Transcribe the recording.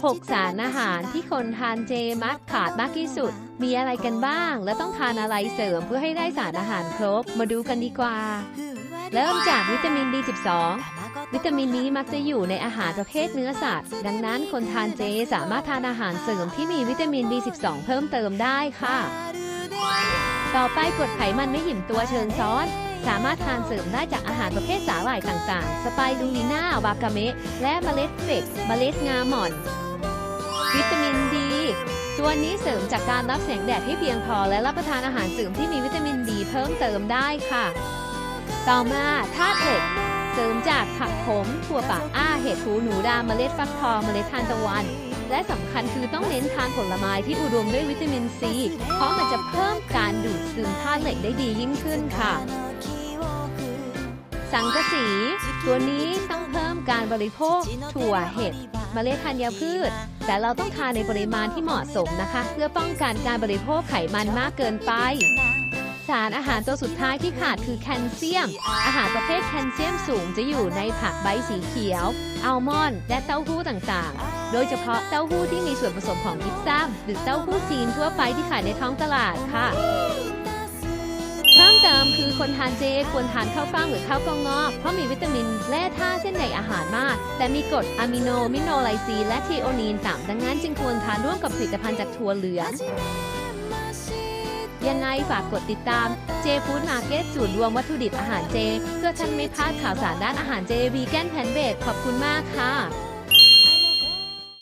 6 สารอาหารที่คนทานเจมักขาดมากที่สุด มีอะไรกันบ้าง และต้องทานอะไรเสริมเพื่อให้ได้สารอาหารครบ มาดูกันดีกว่า เริ่มจากวิตามิน B12 วิตามินนี้มักจะอยู่ในอาหารประเภทเนื้อสัตว์ ดังนั้นคนทานเจสามารถทานอาหารเสริมที่มีวิตามิน B12 เพิ่มเติมได้ค่ะ ต่อไปกรดไขมันไม่หิ่มตัวเชิงซ้อนสามารถทานเสริมได้จากอาหารประเภทสาหร่ายต่างๆ สไปรูลิน่า วากาเมะ และเมล็ดเฟกเมล็ดงาหม่อน วิตามินดี ตัวนี้เสริมจากการรับแสงแดดให้เพียงพอและรับประทานอาหารเสริมที่มีวิตามินดีเพิ่มเติมได้ค่ะ ต่อมาธาตุเหล็กเสริมจากผักขมถั่วปากอ้า เห็ดหูหนูดำเมล็ดฟักทองเมล็ดทานตะวัน และสำคัญคือต้องเน้นทานผลไม้ที่อุดมด้วยวิตามินซี เพราะมันจะเพิ่มการดูดซึมธาตุเหล็กได้ดียิ่งขึ้นค่ะ สังกะสี ตัวนี้ต้องเพิ่มการบริโภค ถั่วเห็ด เมล็ดธัญพืช แต่เราต้องทานในปริมาณที่เหมาะสมนะคะ เพื่อป้องกันการบริโภคไขมันมากเกินไป สารอาหารตัวสุดท้ายที่ขาดคือแคลเซียม อาหารประเภทแคลเซียมสูงจะอยู่ในผักใบสีเขียว อัลมอนด์และเต้าหู้ต่างๆโดยเฉพาะเต้าหู้ที่มีส่วนผสมของยิปซัมหรือเต้าหู้จีนทั่วไปที่ขายในท้องตลาดค่ะ เพิ่มเติมคือคนทานเจควรทานข้าวฟ่างหรือข้าวกล้องงอกเพราะมีวิตามินแร่ธาตุเส้นในอาหารมาก แต่มีกรดอะมิโนมิโนไลซีและทีโอนีนต่ำดังนั้นจึงควรทานร่วมกับผลิตภัณฑ์จากถั่วเหลืองยังไงฝากกดติดตามเจฟู้ดมาร์เก็ตสูตรรวมวัตถุดิบอาหารเจ เพื่อท่านไม่พลาดข่าวสารด้านอาหารเจวีแกนแพนเบดขอบคุณมากค่ะ